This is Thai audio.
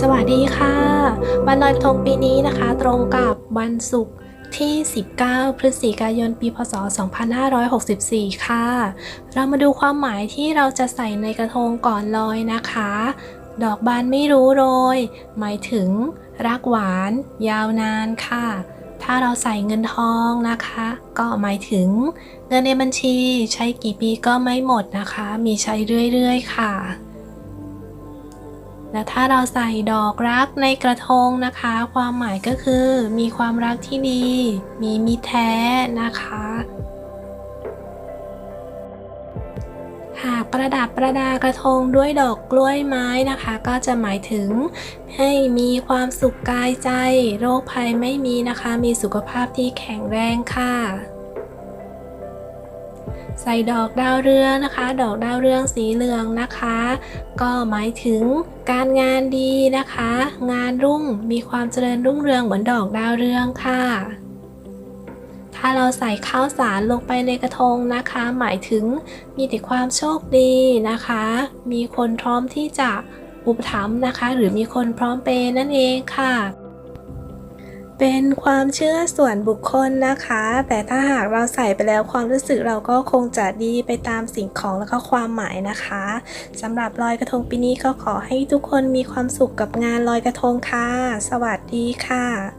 สวัสดีค่ะ วันลอยกระทงปีนี้นะคะ ตรงกับวันศุกร์ที่ 19 พฤศจิกายน ปี พศ 2564 ค่ะ เรามาดูความหมายที่เราจะใส่ในกระทงก่อนลอยนะคะ ดอกบานไม่รู้โรย หมายถึง รักหวาน ยาวนานค่ะ ถ้าเราใส่เงินทองนะคะ ก็หมายถึง เงินในบัญชีใช้กี่ปีก็ไม่หมดนะคะ มีใช้เรื่อยๆ ค่ะ และถ้าเราใส่ดอกรักในกระทงนะคะ ความหมายก็คือ มีความรักที่ดี มีมิตรแท้นะคะ หากประดับประดากระทงด้วยดอกกล้วยไม้นะคะ ก็จะหมายถึง ให้มีความสุขกายใจ โรคภัยไม่มีนะคะ มีสุขภาพที่แข็งแรงค่ะ ใส่ดอกดาวเรืองนะคะ ดอกดาวเรืองสีเหลืองนะคะ ก็หมายถึงการงานดีนะคะ งานรุ่งมีความเจริญรุ่งเรืองเหมือนดอกดาวเรืองค่ะถ้าเราใส่ข้าวสารลงไปในกระทงนะคะ หมายถึงมีแต่ความโชคดีนะคะ มีคนพร้อมที่จะอุปถัมภ์นะคะ หรือมีคนพร้อมเปนั่นเองค่ะ เป็นความเชื่อส่วนบุคคลนะคะ แต่ถ้าหากเราใส่ไปแล้วความรู้สึกเราก็คงจะดีไปตามสิ่งของแล้วก็ความหมายนะคะสำหรับลอยกระทงปีนี้ก็ขอให้ทุกคนมีความสุขกับงานลอยกระทงค่ะ สวัสดีค่ะ